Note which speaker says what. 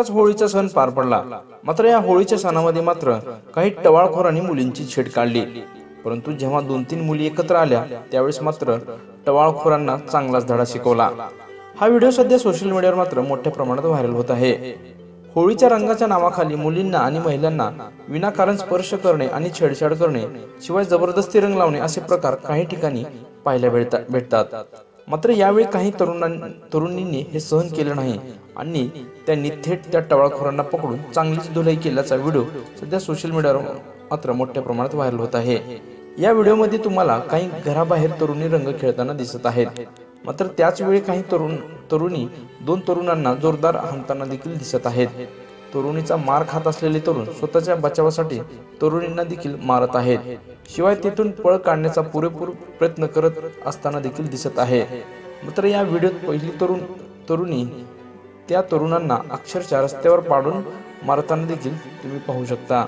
Speaker 1: होळीचा सण पार पडला. मात्र या होळीच्या सणामध्ये मात्र काही टवाळखोरांनी मुलींची छेड काढली. परंतु जेव्हा दोन तीन मुली एकत्र आल्या त्यावेळेस मात्र टवाळखोरांना चांगलाच धडा शिकवला. हा व्हिडिओ सध्या सोशल मीडियावर मात्र मोठ्या प्रमाणात व्हायरल होत आहे. होळीच्या रंगाच्या नावाखाली मुलींना आणि महिलांना विनाकारण स्पर्श करणे आणि छेडछाड करणे शिवाय जबरदस्ती रंग लावणे असे प्रकार काही ठिकाणी पाहायला भेटतात. मात्र यावेळी काही तरुणां तरुणींनी हे सहन केलं नाही आणि त्यांनी थेट त्या टवाळखोरांना पकडून चांगलीच धुलाई केल्याचा व्हिडिओ सध्या सोशल मीडियावर मात्र मोठ्या प्रमाणात व्हायरल होत आहे. या व्हिडिओमध्ये तुम्हाला काही घराबाहेर तरुणी रंग खेळताना दिसत आहेत. मात्र त्याच वेळी काही तरुण तरुणी दोन तरुणांना जोरदार हाणताना देखील दिसत आहेत. तरुणीचा मार खात असलेले तरुण स्वतःच्या बचावासाठी तरुणींना देखील मारत आहेत. शिवाय तिथून पळ काढण्याचा पुरेपूर प्रयत्न करत असताना देखील दिसत आहे. मात्र या व्हिडिओत पहिली तरुण तरुणी त्या तरुणांना अक्षरशः रस्त्यावर पाडून मारताना देखील तुम्ही पाहू शकता.